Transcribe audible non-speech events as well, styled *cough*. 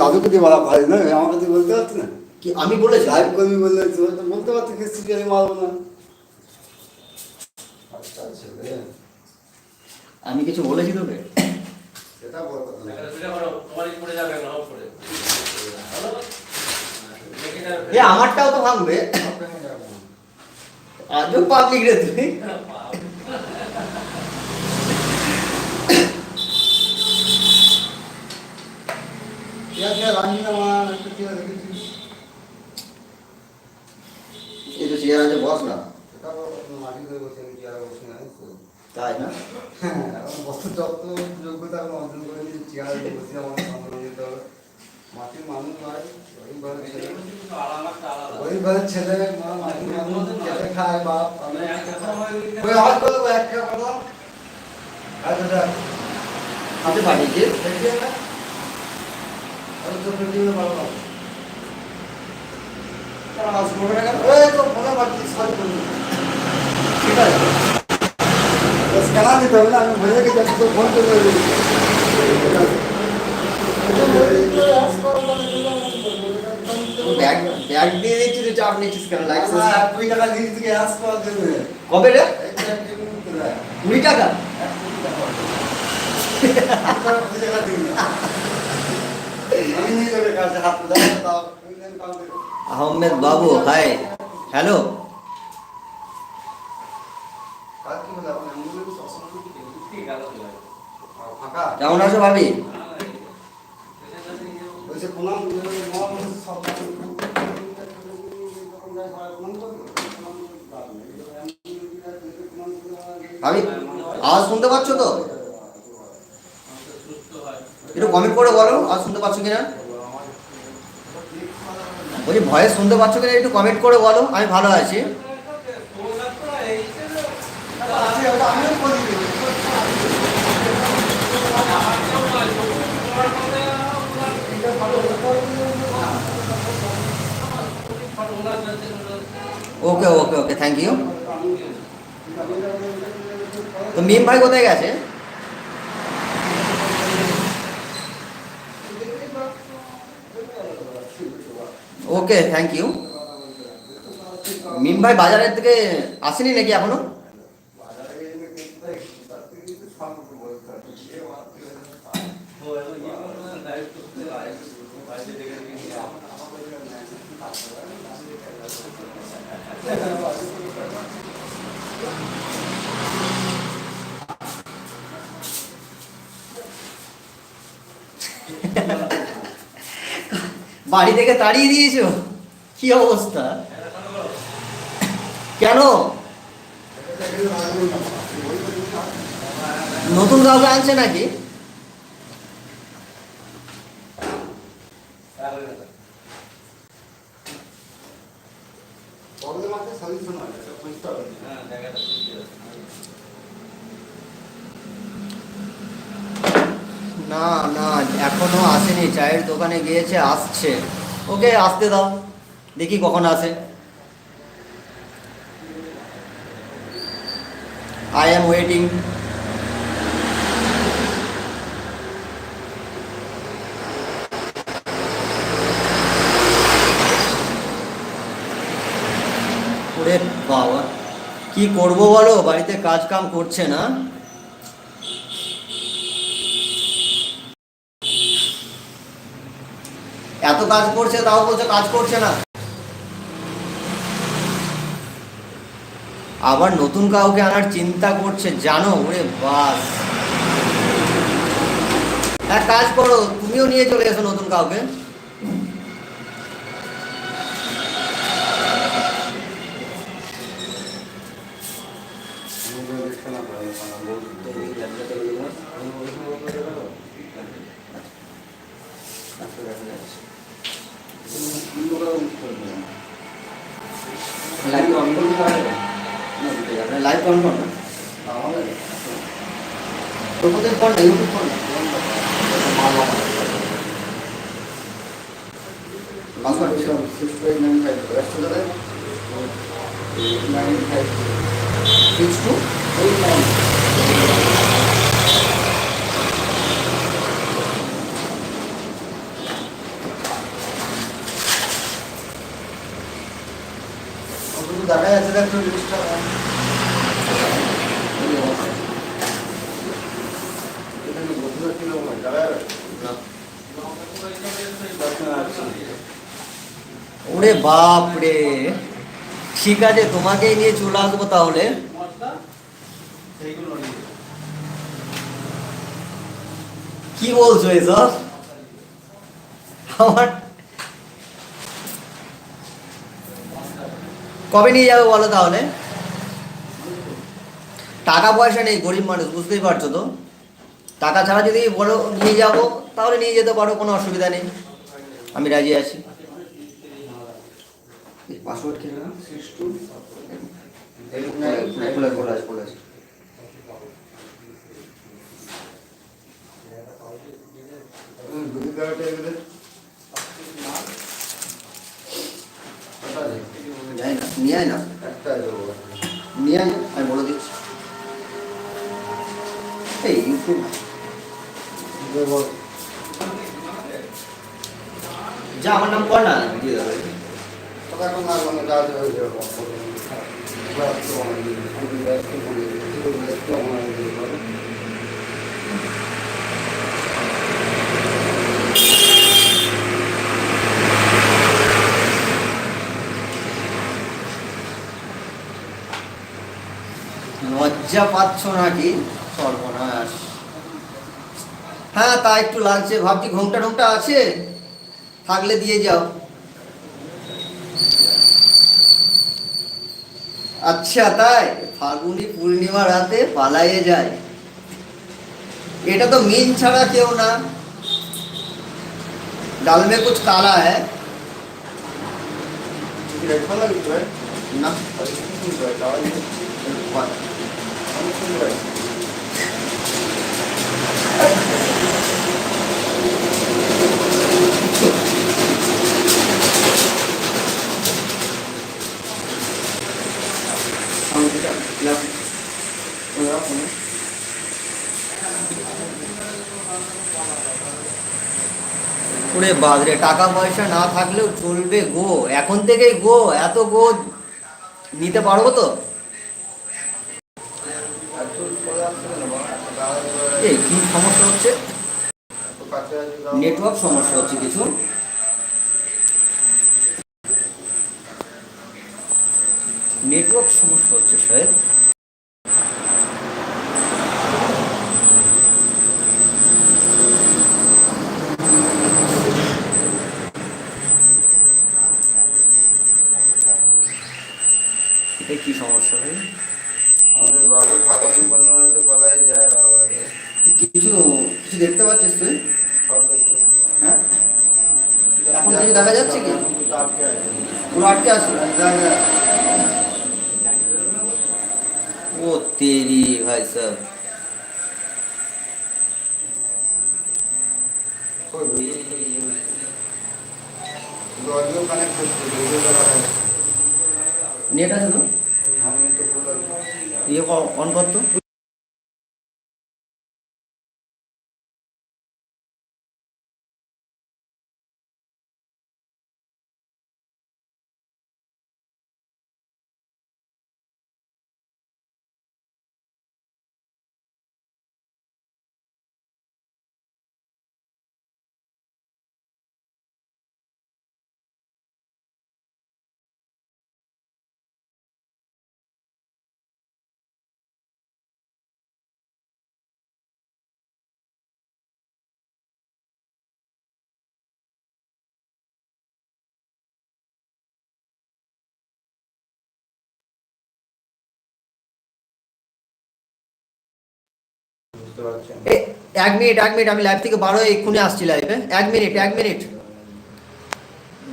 দাদুকে দিয়ে বলা পারি না আমাকে তুই বলতে পারছি না? কি আমি বলেছি লাইভ করবি বললে তুই তো বলতে পারছি কি সিরিয়ালি মারবো না? আচ্ছা আমি কিছু বলেছি তোকে? সেটা বড় কথা আমারটাও তো ভাঙবে। আজও পাবলিক রে তুই ঠিক আছে রাখি না মা একটু ঠিক আছে দেখেছিস এই তো চেয়ার আছে বস না। তাই না হ্যাঁ, বছর যত যোগ্যতা আমি অর্জন করে নিয়েছি, চেয়ারে বসে আমার সামনে যেতে হবে। মাটির মানুষ নয়, গরিব ঘরের ছেলে। মাটির মানুষ, খেটে খায় বাপ। ওই আওয়াজ করলে একটা কথা। আচ্ছা, দেখ। পাঠিয়েছি ঠিক আছে স্ক্যানার দিতে হবে না আমি ভুলে গেছি আমি তো ফোন করে ব্যাগ দিয়ে দিচ্ছি তুই চাপ নিচ্ছিস কেন? কুড়ি *laughs* *laughs* টাকা দিয়ে থেকে আস করা দেবে কবে রে। কুড়ি টাকা। কুড়ি টাকা আহমেদ বাবু হাই হ্যালো কেমন আছো ভাবি আওয়াজ শুনতে পাচ্ছ তো? একটু কমেন্ট করে বলো আওয়াজ শুনতে পাচ্ছ কিনা? বলছি, ভয়েস শুনতে পাচ্ছ কিনা? একটু কমেন্ট করে বলো, আমি ভালো আছি। ওকে ওকে ওকে থ্যাংক ইউ তো মিম ভাই কোথায় গেছে? ওকে থ্যাংক ইউ মিম ভাই বাজারের থেকে আসেনি নাকি এখনও? *laughs* বাড়ি থেকে তাড়িয়ে দিয়েছ? কি অবস্থা? কেন? নতুন কাউকে আনছে নাকি প্রবলেম আছে সলিউশন আছে বুঝতে হবে না না, এখনও আসেনি, চায়ের দোকানে গিয়েছে, আসছে। ওকে, আসতে দাও। দেখি কখন আসে। আই এম ওয়েটিং ওরে বাবা, কি করব বলো? বাড়িতে কাজ কাম করছে না? এত কাজ করছে, তাও বলছে কাজ করছে না। আবার নতুন কাউকে আনার চিন্তা করছে, জানো? ওরে বাস। এক কাজ করো, তুমিও নিয়ে চলে এসো নতুন কাউকে। গন্ড না ইউটিউব গন্ড মাসা বিষয় টু এইট নাইন ফাইভ একশো দাদা nine five six two eight nine দেখা যাচ্ছে একটু জিনিসটা ওরে বাপ রে। ঠিক আছে, তোমাকেই নিয়ে চলে আসব তাহলে। কি বলছো এসব? আমার কবে নিয়ে যাবে বলো তাহলে? টাকা পয়সা নেই গরিব মানুষ বুঝতেই পারছ তো? টাকা ছাড়া যদি বলো নিয়ে যাব তাহলে নিয়ে যেতে পারো কোনো অসুবিধা নেই। আমি রাজি আছি। পাসওয়ার্ড কি নিয়ে আয় না। নিয়ে আয় যা আমার নাম কর। না দিয়ে দেবে মানে একটু অনেক লজ্জা পাচ্ছ নাকি? সর্বনাশ। হ্যাঁ তা একটু লাগছে। ভাবছি ঘোমটা টোমটা আছে, থাকলে দিয়ে যাও। আচ্ছা তাই ফাল্গুনি পূর্ণিমা রাতে পালাইয়ে যায়। এটা তো মিন ছাড়া কেউ না। ডাল মে কুছ কালা হ্যাঁ না ওরে বাদরে টাকা পয়সা না থাকলেও চলবে গো। এখন থেকেই গো, এত গো নিতে পারব তো? কি সমস্যা হচ্ছে? নেটওয়ার্ক সমস্যা হচ্ছে কিছু। নেটওয়ার্ক সমস্যা হচ্ছে শায়দ এটা কি সমস্যা আমাদের বাবু ফাগুন বন্যতে পালাই যায় বাবা। কিছু কিছু দেখতে পাচ্ছিস তুই? হ্যাঁ? এখন কিছু দেখা যাচ্ছে কি। পুরো আটকে আছে? ও তেরি ভাই স্যার। connect করতে হবে, video টা লাগাই। নেট আছে তো? তো ইয়ে অন করতো এক মিনিট এক মিনিট, আমি লাইভ থেকে বারো এক্ষুনি আসছি লাইভে এক মিনিট এক মিনিট।